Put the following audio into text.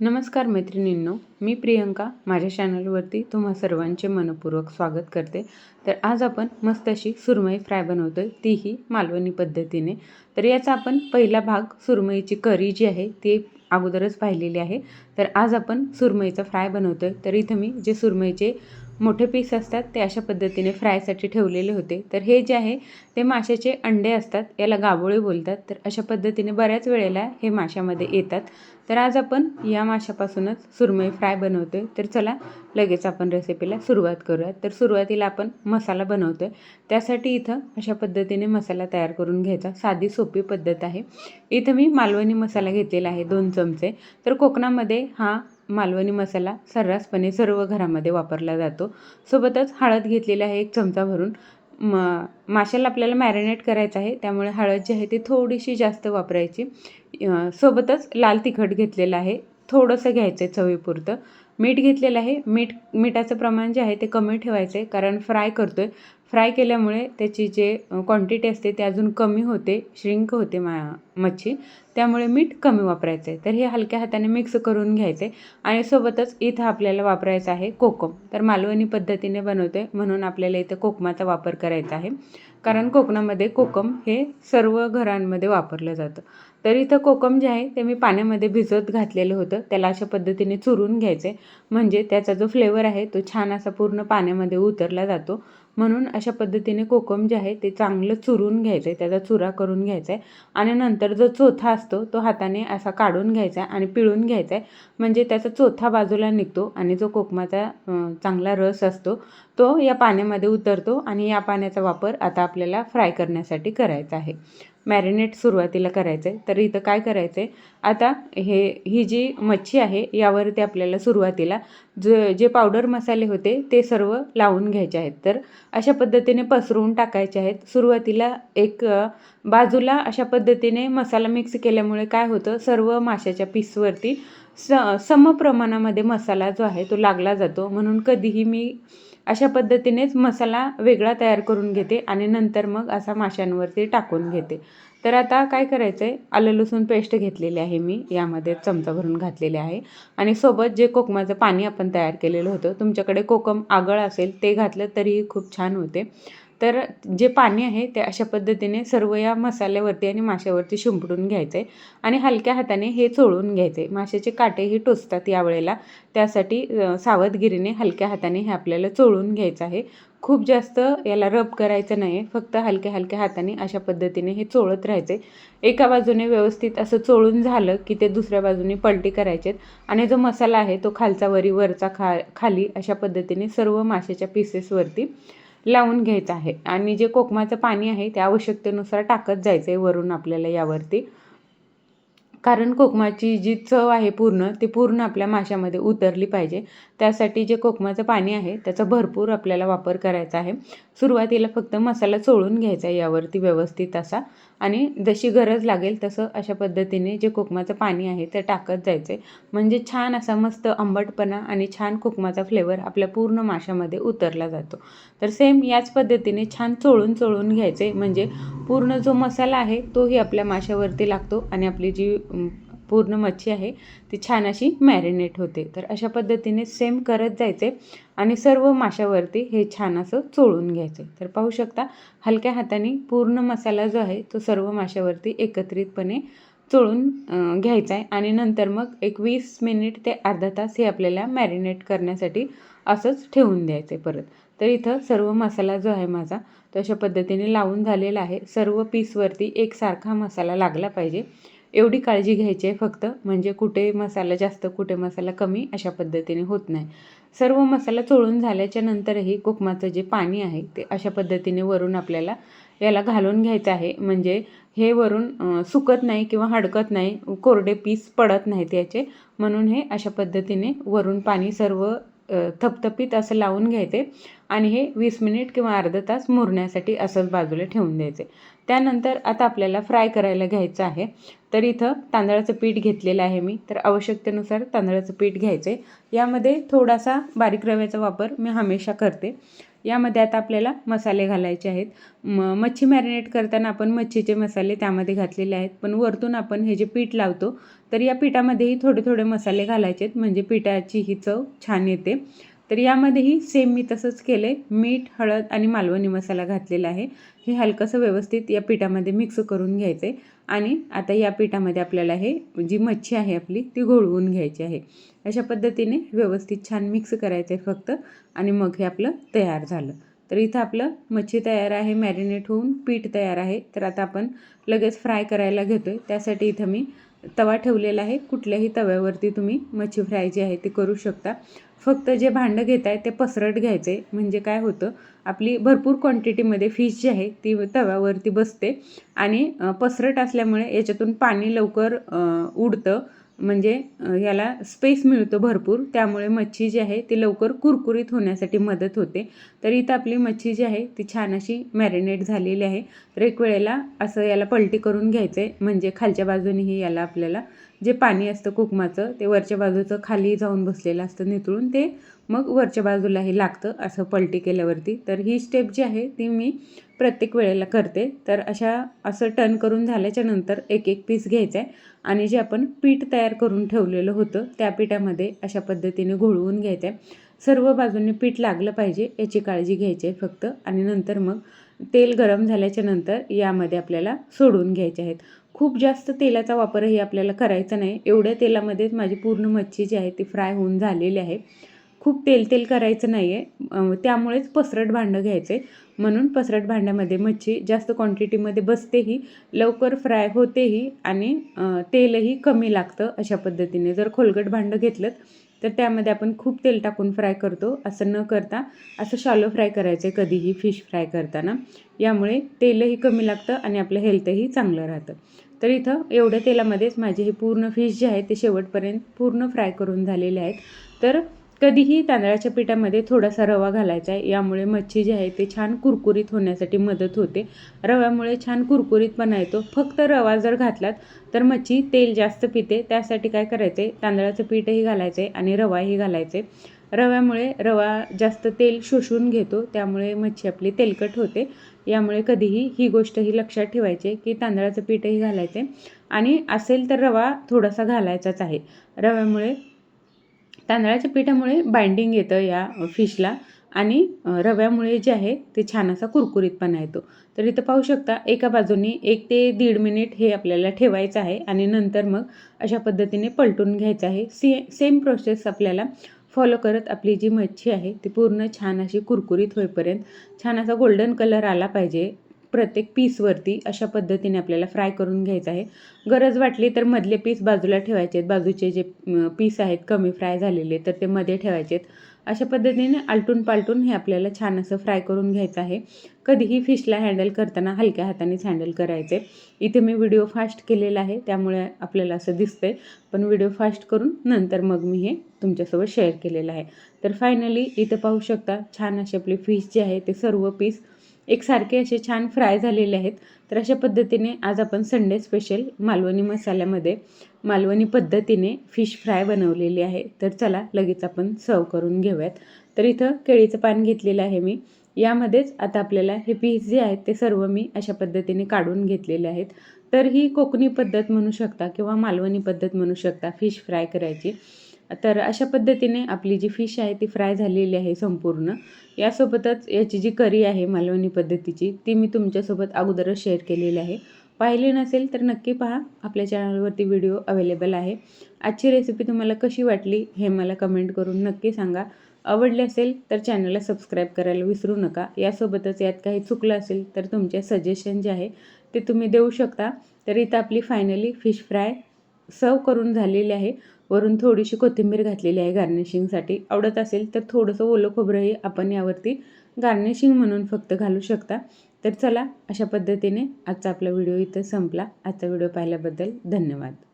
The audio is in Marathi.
नमस्कार मैत्रिणींनो मी प्रियंका. माझ्या चॅनलवरती तुम्हा सर्वांचे मनपूर्वक स्वागत करते. तर आज आपण मस्त अशी सुरमई फ्राय बनवतो आहे तीही मालवणी पद्धतीने. तर याचा आपण पहिला भाग सुरमईची करी जी आहे ती अगोदरच पाहिलेली आहे. तर आज आपण सुरमईचा फ्राय बनवतो आहे तर इथं मी जे सुरमईचे मोठे पीस असतात ते अशा पद्धतीने फ्रायसाठी ठेवलेले होते. तर हे जे आहे ते माशाचे अंडे असतात याला गाबोळे बोलतात. तर अशा पद्धतीने बऱ्याच वेळेला हे माशामध्ये येतात. तर आज आपण या माशापासूनच सुरमई फ्राय बनवतो आहे तर चला लगेच आपण रेसिपीला सुरुवात करूयात तर सुरुवातीला आपण मसाला बनवतो आहे त्यासाठी इथं अशा पद्धतीने मसाला तयार करून घ्यायचा. साधी सोपी पद्धत आहे. इथं मी मालवणी मसाला घेतलेला आहे दोन चमचे. तर कोकणामध्ये हा मालवणी मसाला सर्रासपणे सर्व घरामध्ये वापरला जातो. सोबतच हळद घेतलेली आहे एक चमचा भरून. म माशाला आपल्याला मॅरिनेट करायचं आहे त्यामुळे हळद जी आहे ती थोडीशी जास्त वापरायची. सोबतच लाल तिखट घेतलेलं आहे थोडंसं घ्यायचं आहे चवीपुरतं. मीठ घेतलेलं आहे मीठ मिठाचं प्रमाण जे आहे ते कमी ठेवायचं आहे कारण फ्राय करतो आहे फ्राय केल्यामुळे त्याची जे क्वांटिटी असते ते अजून कमी होते श्रिंक होते मा मच्छी. त्यामुळे मीठ कमी वापरायचं आहे तर हे हलक्या हाताने मिक्स करून घ्यायचे आणि सोबतच इथं आपल्याला वापरायचं आहे कोकम. तर मालवणी पद्धतीने बनवते म्हणून आपल्याला इथं कोकमाचा वापर करायचा आहे. कारण कोकणामध्ये कोकम हे सर्व घरांमध्ये वापरलं जातं. तर इथं कोकम जे आहे ते मी पाण्यामध्ये भिजत घातलेलं होतं. त्याला अशा पद्धतीने चुरून घ्यायचे म्हणजे त्याचा जो फ्लेवर आहे तो छान असा पूर्ण पाण्यामध्ये उतरला जातो. म्हणून अशा पद्धतीने कोकम जे आहे ते चांगलं चुरून घ्यायचं आहे त्याचा चुरा करून घ्यायचा आहे आणि नंतर जो चोथा असतो तो हाताने असा काढून घ्यायचा आहे आणि पिळून घ्यायचा आहे म्हणजे त्याचा चोथा बाजूला निघतो आणि जो कोकमाचा चांगला रस असतो तो या पाण्यामध्ये उतरतो आणि या पाण्याचा वापर आता आपल्याला फ्राय करण्यासाठी करायचा आहे. मॅरिनेट सुरुवातीला करायचं आहे तर इथं काय करायचं आहे आता हे ही जी मच्छी आहे यावरती आपल्याला सुरुवातीला जे जे पावडर मसाले होते ते सर्व लावून घ्यायचे आहेत. तर अशा पद्धतीने पसरवून टाकायचे आहेत. सुरुवातीला एक बाजूला अशा पद्धतीने मसाला मिक्स केल्यामुळे काय होतं? सर्व माशाच्या पीसवरती स सम प्रमाणामध्ये मसाला जो आहे तो लागला जातो. म्हणून कधीही मी अशा पद्धतीनेच मसाला वेगळा तयार करून घेते आणि नंतर मग असा माशांवरती टाकून घेते. तर आता काय करायचं आहे आलं लसूण पेस्ट घेतलेली आहे मी. यामध्ये चमचा भरून घातलेले आहे. आणि सोबत जे कोकमाचं पाणी आपण तयार केलेलं होतं तुमच्याकडे कोकम आगळ असेल ते घातलं तरीही खूप छान होते. तर जे पाणी आहे ते अशा पद्धतीने सर्व या मसाल्यावरती आणि माशावरती शिंपडून घ्यायचं आहे आणि हलक्या हाताने हे चोळून घ्यायचं. आहे माशाचे काटेही टोचतात यावेळेला. त्यासाठी सावधगिरीने हलक्या हाताने हे आपल्याला चोळून घ्यायचं आहे. खूप जास्त याला रब करायचं नाही फक्त हलक्या हलक्या हाताने अशा पद्धतीने हे चोळत राहायचे. एका बाजूने व्यवस्थित असं चोळून झालं की ते दुसऱ्या बाजूने पलटी करायचे आणि जो मसाला आहे तो खालचा वरी वरचा खा खाली अशा पद्धतीने सर्व माशाच्या पीसेसवरती लावून घ्यायचं आहे. आणि जे कोकमाचं पाणी आहे ते आवश्यकतेनुसार टाकत जायचं आहे वरून आपल्याला यावरती. कारण कोकमाची जी चव आहे पूर्ण ती पूर्ण आपल्या माशामध्ये उतरली पाहिजे. त्यासाठी जे कोकमाचं पाणी आहे त्याचा भरपूर आपल्याला वापर करायचा आहे. सुरुवातीला फक्त मसाला चोळून घ्यायचा आहे यावरती व्यवस्थित असा. आणि जशी गरज लागेल तसं अशा पद्धतीने जे कोकमाचं पाणी आहे ते टाकत जायचं आहे. म्हणजे छान असा मस्त आंबटपणा आणि छान कोकमाचा फ्लेवर आपल्या पूर्ण माशामध्ये उतरला जातो. तर सेम याच पद्धतीने छान चोळून चोळून घ्यायचे म्हणजे पूर्ण जो मसाला आहे तोही आपल्या माशावरती लागतो आणि आपली जी पूर्ण मच्छी आहे ती छान अशी मॅरिनेट होते. तर अशा पद्धतीने सेम करत जायचे आणि सर्व माशावरती हे छान असं चोळून घ्यायचे. तर पाहू शकता हलक्या हाताने पूर्ण मसाला जो आहे तो सर्व माशावरती एकत्रितपणे चोळून घ्यायचा आहे आणि नंतर मग एक वीस मिनिट ते अर्धा तास हे आपल्याला मॅरिनेट करण्यासाठी असंच ठेवून द्यायचं आहे परत. तर इथं सर्व मसाला जो आहे माझा तो अशा पद्धतीने लावून झालेला आहे. सर्व पीसवरती एकसारखा मसाला लागला पाहिजे. एवढी काळजी घ्यायची आहे फक्त म्हणजे कुठे मसाला जास्त कुठे मसाला कमी अशा पद्धतीने होत नाही. सर्व मसाला चोळून झाल्याच्या नंतरही कोकमाचं जे पाणी आहे ते अशा पद्धतीने वरून आपल्याला याला घालून घ्यायचं आहे. म्हणजे हे वरून सुकत नाही किंवा हडकत नाही कोरडे पीस पडत नाहीत याचे. म्हणून हे अशा पद्धतीने वरून पाणी सर्व थपथपीत असं लावून घ्यायचे आणि हे वीस मिनिट किंवा अर्धा तास मुरण्यासाठी असंच बाजूला ठेवून द्यायचे. त्यानंतर आता आपल्याला फ्राय करायला घ्यायचं आहे. तर इथं तांदळाचं पीठ घेतलेलं आहे मी. तर आवश्यकतेनुसार तांदळाचं पीठ घ्यायचं आहे यामध्ये थोडासा बारीक रव्याचा वापर मी हमेशा करते. यामध्ये आता आपल्याला मसाले घालायचे आहेत. म मच्छी मॅरिनेट करताना आपण मच्छीचे मसाले त्यामध्ये घातलेले आहेत. पण वरतून आपण हे जे पीठ लावतो तर या पिठामध्येही थोडे थोडे मसाले घालायचे आहेत. म्हणजे पिठाची ही चव छान येते. तर यामध्येही सेम मी तसंच केलं आहे मीठ हळद आणि मालवणी मसाला घातलेला आहे. हे हलकंसं व्यवस्थित या पिठामध्ये मिक्स करून घ्यायचं आहे आणि आता या पिठामध्ये आपल्याला हे जी मच्छी आहे आपली ती घोळवून घ्यायची आहे. अशा पद्धतीने व्यवस्थित छान मिक्स करायचं आहे फक्त. आणि मग हे आपलं तयार झालं. तर इथं आपलं मच्छी तयार आहे मॅरिनेट होऊन पीठ तयार आहे. तर आता आपण लगेच फ्राय करायला घेतो आहे त्यासाठी इथं मी तवा ठेवलेला आहे. कुठल्याही तव्यावरती तुम्ही मच्छी फ्राय जी आहे ती करू शकता. फक्त जे भांडं घेत आहे ते पसरट घ्यायचे. म्हणजे काय होतं आपली भरपूर क्वांटिटीमध्ये फिश जी आहे ती तव्यावरती बसते आणि पसरट असल्यामुळे याच्यातून पाणी लवकर उडतं. म्हणजे याला स्पेस मिळतो भरपूर. त्यामुळे मच्छी जी आहे ती लवकर कुरकुरीत होण्यासाठी मदत होते. तर इथं आपली मच्छी जी आहे ती छान अशी मॅरिनेट झालेली आहे. एक वेळेला असं याला पलटी करून घ्यायचं. आहे म्हणजे खालच्या बाजूनेही याला आपल्याला जे पाणी असतं कुकमाचं ते वरच्या बाजूचं खाली जाऊन बसलेलं असतं नितळून ते मग वरच्या बाजूलाही लागतं असं पलटी केल्यावरती. तर ही स्टेप जी आहे ती मी प्रत्येक वेळेला करते. तर अशा असं टर्न करून झाल्याच्यानंतर एक एक पीस घ्यायचा आहे आणि जे आपण पीठ तयार करून ठेवलेलं होतं त्या पिठामध्ये अशा पद्धतीने घोळवून घ्यायचं. आहे सर्व बाजूंनी पीठ लागलं पाहिजे याची काळजी घ्यायची आहे फक्त. आणि नंतर मग तेल गरम झाल्याच्यानंतर यामध्ये आपल्याला सोडून घ्यायचे आहेत. खूप जास्त तेलाचा वापरही आपल्याला करायचा नाही. एवढ्या तेलामध्येच माझी पूर्ण मच्छी जी आहे ती फ्राय होऊन झालेली आहे. खूप तेल तेल करायचं नाही आहे त्यामुळेच पसरट भांडं घ्यायचं. आहे म्हणून पसरट भांड्यामध्ये मच्छी जास्त क्वांटिटीमध्ये बसतेही लवकर फ्राय होतेही आणि तेलही कमी लागतं अशा पद्धतीने. जर खोलगट भांडं घेतलं तर त्यामध्ये आपण खूप तेल टाकून फ्राय करतो. असं न करता असं शालो फ्राय करायचं आहे कधीही फिश फ्राय करताना. यामुळे तेलही कमी लागतं आणि आपलं हेल्थही चांगलं राहतं. तर इथं एवढ्या तेलामध्येच माझे हे पूर्ण फिश जे आहे ते शेवटपर्यंत पूर्ण फ्राय करून झालेले आहेत. तर कधीही तांदळाच्या पिठामध्ये थोडासा रवा घालायचा आहे. यामुळे मच्छी जी आहे ते छान कुरकुरीत होण्यासाठी मदत होते. रव्यामुळे छान कुरकुरीतपणा येतो फक्त रवा जर घातलात तर मच्छी तेल जास्त पिते. त्यासाठी काय करायचं? आहे तांदळाचं पीठही घालायचं आहे आणि रवाही घालायचे. रव्यामुळे रवा जास्त तेल शोषून घेतो. त्यामुळे मच्छी आपली तेलकट होते. यामुळे कधीही ही गोष्ट ही लक्षात ठेवायची की तांदळाचं पीठही घालायचे. आणि असेल तर रवा थोडासा घालायचाच आहे. रव्यामुळे तांदळाच्या पिठामुळे बाइंडिंग येतं या फिशला आणि रव्यामुळे जे आहे ते छान असा कुरकुरीतपणा येतो. तर इथं पाहू शकता एका बाजूनी एक ते दीड मिनिट हे आपल्याला ठेवायचं आहे आणि नंतर मग अशा पद्धतीने पलटून घ्यायचं आहे. से सेम प्रोसेस आपल्याला फॉलो करत आपली जी मच्छी आहे ती पूर्ण छान अशी कुरकुरीत होईपर्यंत छान असा गोल्डन कलर आला पाहिजे. प्रत्येक पीसवरती अशा पद्धतीने आपल्याला फ्राय करून घ्यायचं आहे. गरज वाटली तर मधले पीस बाजूला ठेवायचे आहेत. बाजूचे जे पीस आहेत कमी फ्राय झालेले तर ते मध्ये ठेवायचे आहेत. अशा पद्धतीने आलटून पालटून हे आपल्याला छान असं फ्राय करून घ्यायचं आहे. कधीही फिशला हँडल करताना हलक्या हातानेच हँडल करायचे. इथे मी व्हिडिओ फास्ट केलेला आहे त्यामुळे आपल्याला असं दिसतंय. पण व्हिडिओ फास्ट करून नंतर मग मी हे तुमच्यासोबत शेअर केलेलं आहे. तर फायनली इथं पाहू शकता छान असे आपली फिश जी आहे ते सर्व पीस एकसारखे असे छान फ्राय झालेले आहेत. तर अशा पद्धतीने आज आपण संडे स्पेशल मालवणी मसाल्यामध्ये मालवणी पद्धतीने फिश फ्राय बनवलेली आहे. तर चला लगेच आपण सर्व करून घेऊयात. तर इथं केळीचं पान घेतलेलं आहे मी. यामध्येच आता आपल्याला हे पीस जे आहेत ते सर्व मी अशा पद्धतीने काढून घेतलेले आहेत. तर ही कोकणी पद्धत म्हणू शकता किंवा मालवणी पद्धत म्हणू शकता फिश फ्राय करायची. तर अशा पद्धतीने आपली जी फिश आहे ती फ्राय झालेली आहे संपूर्ण. यासोबतच याची जी करी आहे मालवणी पद्धतीची ती मी तुमच्यासोबत अगोदरच शेअर केलेली आहे. पाहिली नसेल तर नक्की पहा आपल्या चॅनलवरती व्हिडिओ अवेलेबल आहे. आजची रेसिपी तुम्हाला कशी वाटली हे मला कमेंट करून नक्की सांगा. आवडले असेल तर चॅनलला सबस्क्राईब करायला विसरू नका. यासोबतच यात काही चुकलं असेल तर तुमचे सजेशन जे आहे ते तुम्ही देऊ शकता. तर इथं आपली फायनली फिश फ्राय सर्व करून झालेली आहे. वरून थोडीशी कोथिंबीर घातलेली आहे गार्निशिंगसाठी आवडत असेल तर थोडंसं ओलं खोबरंही आपण यावरती गार्निशिंग म्हणून फक्त घालू शकता. तर चला अशा पद्धतीने आजचा आपला व्हिडिओ इथं संपला. आजचा व्हिडिओ पाहिल्याबद्दल धन्यवाद.